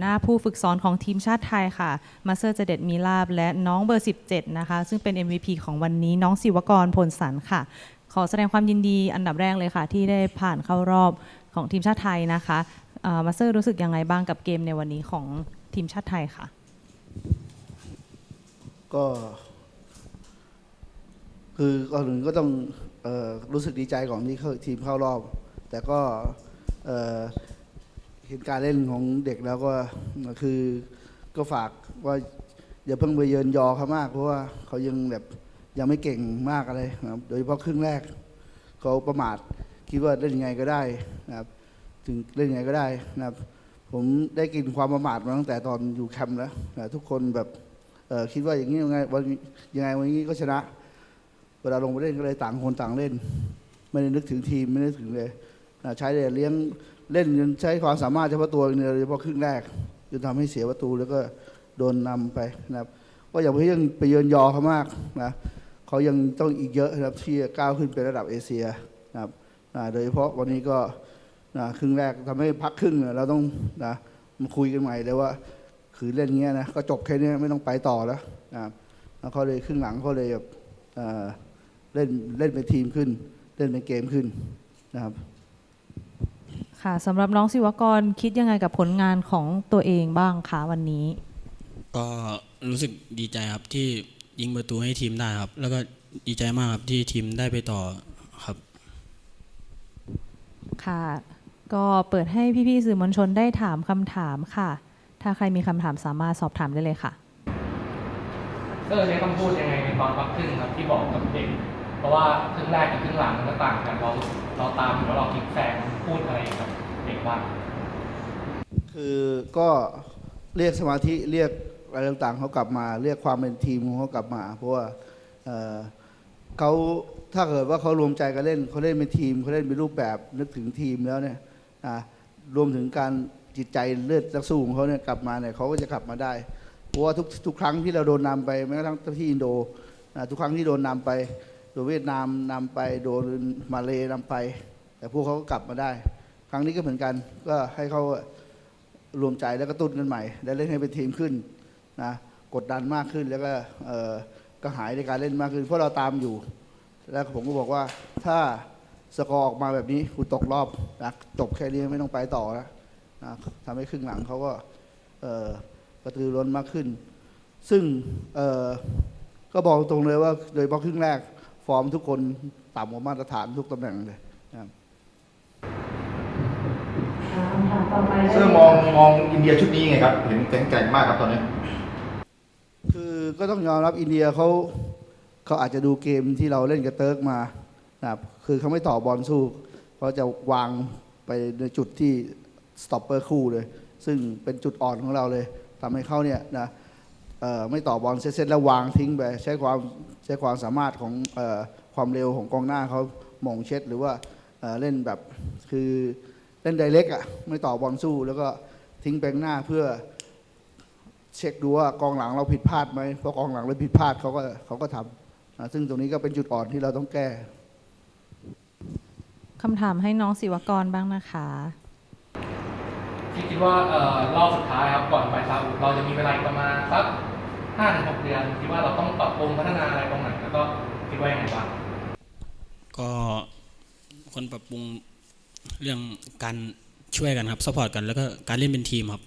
หน้าผู้ฝึกสอนของทีมชาติไทยค่ะมาเตอร์เจเด็ดมีลาบและน้องเบอร์ 17 นะคะ ซึ่งเป็น MVP ของวันนี้น้องศิวกรพลสันค่ะ ขอแสดงความยินดีอันดับแรกเลยค่ะ ที่ได้ผ่านเข้ารอบของทีมชาติไทยนะคะมาเตอร์รู้สึกยังไงบ้างกับเกมในวันนี้ของทีมชาติไทยค่ะ ก็ คือก่อนอื่นก็ต้องอรู้สึกดีใจก่อนที่ทีมเข้ารอบ แต่ก็ เห็นการเล่นของเด็กแล้วก็คือก็ฝากว่าอย่าเพิ่งไปเยินยอเขามากเพราะว่าเขายังแบบยังไม่เก่งมากอะไรนะครับโดยเฉพาะครึ่งแรก เขาประมาทคิดว่าเล่นยังไงก็ได้นะครับ ถึงเล่นยังไงก็ได้นะครับ ผมได้กินความประมาทมาตั้งแต่ตอนอยู่แคมป์แล้วนะทุกคนแบบคิดว่าอย่างนี้ยังไงวันยังไงวันนี้ก็ชนะ เวลาลงไปเล่นก็เลยต่างคนต่างเล่น ไม่ได้นึกถึงทีมไม่ได้นึกถึงเลยนะใช้แต่เลี้ยง เล่นจนใช้ความสามารถเฉพาะตัวเนี่ยโดยเฉพาะครึ่งแรกจนทำให้เสียประตูแล้วก็โดนนำไปนะครับ ก็อย่าไปยังไปเยินยอเขามากนะเขายังต้องอีกเยอะนะครับที่จะก้าวขึ้นเป็นระดับเอเชียนะครับโดยเฉพาะวันนี้ก็นะครึ่งแรกทำให้พักครึ่งเราต้องนะมาคุยกันใหม่เลยว่าคือเล่นเงี้ยนะก็จบแค่นี้ไม่ต้องไปต่อแล้วนะครับแล้วเขาเลยครึ่งหลังเขาเลยแบบเล่นเล่นเป็นทีมขึ้น เล่นเป็นเกมขึ้นนะครับ ค่ะสำหรับน้องศิวกรคิดยังไงกับผลงานของตัวเองบ้างคะวันนี้ ก็รู้สึกดีใจครับที่ยิงประตูให้ทีมได้ครับ แล้วก็ดีใจมากครับที่ทีมได้ไปต่อครับ ค่ะ ก็เปิดให้พี่ๆสื่อมวลชนได้ถามคำถามค่ะ ถ้าใครมีคำถามสามารถสอบถามได้เลยค่ะเออใช้คำพูดยังไงในตอนพักครึ่งครับที่บอกกับเด็ก เพราะว่าครึ่งแรกกับครึ่งหลังมันก็ต่างกันเราเราตามหรือว่าเราพลิกแซงพูดอะไรกับเด็กบ้างคือก็เรียกสมาธิเรียกอะไรต่างๆเขากลับมา เรียกความเป็นทีมของเขากลับมา เพราะว่าเเขาถ้าเกิดว่าเขารวมใจกันเล่นเขาเล่นเป็นทีมเขาเล่นเป็นรูปแบบนึกถึงทีมแล้วเนี่ยรวมถึงการจิตใจเลือดนักสู้ของเขาเนี่ยกลับมาเนี่ยเขาก็จะกลับมาได้ เพราะว่าทุกทุกครั้งที่เราโดนนำไปแม้กระทั่งที่อินโดทุกครั้งที่โดนนำไป โดนเวียดนามนำไปโดนมาเลนำไป แต่พวกเขาก็กลับมาได้ ครั้งนี้ก็เหมือนกัน ก็ให้เขารวมใจแล้วก็ตุ้นกันใหม่และเล่นให้เป็นทีมขึ้นนะกดดันมากขึ้นแล้วก็เออกระหายในการเล่นมากขึ้น เพราะเราตามอยู่ แล้วผมก็บอกว่าถ้าสกอร์ออกมาแบบนี้คุณตกรอบนะจบแค่นี้ไม่ต้องไปต่อแล้วนะทำให้ครึ่งหลังเขาก็กระตือร้นมากขึ้น ซึ่งเออก็บอกตรงเลยว่าโดยเฉพาะครึ่งแรก อร์มทุกคนต่ำกว่ามาตรฐานทุกตำแหน่งเลยนะครับเสื้อมองมองอินเดียชุดนี้ไงครับ เห็นแข็งแกร่งมากครับตอนนี้ คือก็ต้องยอมรับอินเดียเขาเขาอาจจะดูเกมที่เราเล่นกับเติร์กมานะครับคือเขาไม่ต่อบอลสู้เขาจะวางไปในจุดที่สต็อปเปอร์คู่เลย ซึ่งเป็นจุดอ่อนของเราเลยทำให้เขาเนี่ยนะเอ่อ ไม่ต่อบอลเซตๆแล้ววางทิ้งไปใช้ความใช้ความสามารถของเออความเร็วของกองหน้าเขาหม่งเช็ดหรือว่าเอ่อเล่นแบบคือเล่นไดเล็กอะไม่ต่อบอลสู้ แล้วก็ทิ้งแบงหน้าเพื่อเช็คดูว่ากองหลังเราผิดพลาดไหมเพราะกองหลังเราผิดพลาดเขาก็เขาก็ทำอ่าซึ่งตรงนี้ก็เป็นจุดอ่อนที่เราต้องแก้คำถามให้น้องศิวกรบ้างนะคะที่คิดว่าเอ่อรอบสุดท้ายครับก่อนไปซาอุเราจะมีเวลาอีกประมาณสัก ห้าถึงหกเดือนคิดว่าเราต้องปรับปรุงพัฒนาอะไรตรงไหนแล้วก็คิดว่ายังไงบ้างก็คนปรับปรุงเรื่องการช่วยกันครับซัพพอร์ตกันแล้วก็การเล่นเป็นทีมครับ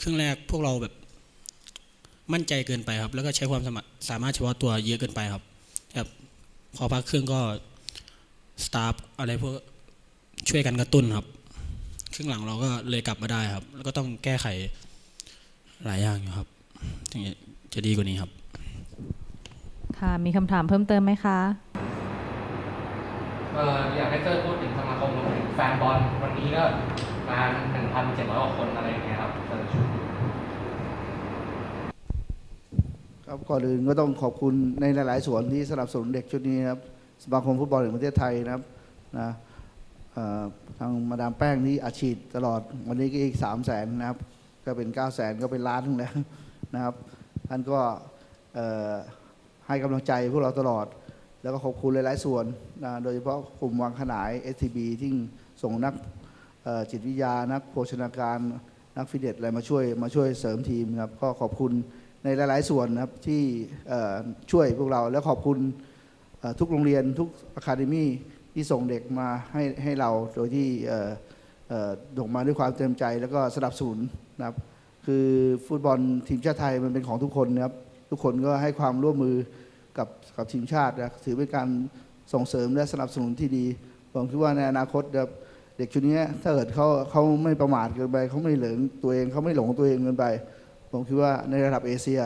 ครึ่งแรกพวกเราแบบมั่นใจเกินไปครับ แล้วก็ใช้ความสามารถสามารถเฉพาะตัวเยอะเกินไปครับแบบพอพักครึ่งก็สตาฟอะไรพวกช่วยกันกระตุ้นครับครึ่งหลังเราก็เลยกลับมาได้ครับ แล้วก็ต้องแก้ไขหลายอย่างอยู่ครับถึง จะดีกว่านี้ครับ ค่ะ มีคำถามเพิ่มเติมไหมคะเอ่ออยากให้เตอร์พูดถึงสมาคมรวมถึงแฟนบอลวันนี้ก็งานหนึ่งพันเจ็ดร้อยกว่าคนอะไรอย่างเงี้ยครับเตอร์ครับก่อนอื่นก็ต้องขอบคุณในหลาย ๆ ส่วนที่สนับสนุนเด็กชุดนี้นะครับสมาคมฟุตบอลแห่งประเทศไทยนะครับนะเอ่อทางมาดามแป้งนี่อาชีพตลอดวันนี้ก็อีกสามแสนนะครับ ก็เป็น9 0 0แสนก็เป็นล้านหนึงแล้วนะครับ ท่านก็ให้กำลังใจพวกเราตลอด แล้วก็ขอบคุณหลาย ๆ ส่วนนะโดยเฉพาะกลุ่มวางขนาย STB ที่ส่งนักจิตวิทยา นักโภชนาการ นักฟิตเนสอะไรมาช่วยมาช่วยเสริมทีมครับ ก็ขอบคุณในหลาย ๆ ส่วนนะครับที่ช่วยพวกเรา แล้วขอบคุณทุกโรงเรียนทุกอะคาเดมี่ที่ส่งเด็กมาให้ให้เราโดยที่เอ่อเอ่อส่งมาด้วยความเต็มใจแล้วก็สนับสนุนนะครับ คือฟุตบอลทีมชาติไทยมันเป็นของทุกคนนะครับทุกคนก็ให้ความร่วมมือกับกับทีมชาตินะถือเป็นการส่งเสริมและสนับสนุนที่ดีผมคิดว่าในอนาคตนะครับเด็กชุดนี้ถ้าเกิดเขาเขาไม่ประมาทเกินไปเขาไม่เหลิงตัวเองเขาไม่หลงตัวเองเกินไป ผมคิดว่าในระดับเอเชีย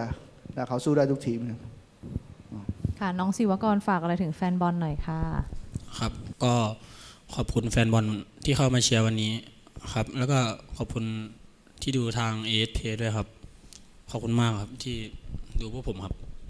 นะเขาสู้ได้ทุกทีมนะครับค่ะน้องศิวกรฝากอะไรถึงแฟนบอลหน่อยค่ะครับ ก็ขอบคุณแฟนบอลที่เข้ามาเชียร์วันนี้ครับ แล้วก็ขอบคุณ ที่ดูทางเอสเพด้วยครับ ขอบคุณมากครับที่ดูพวกผมครับ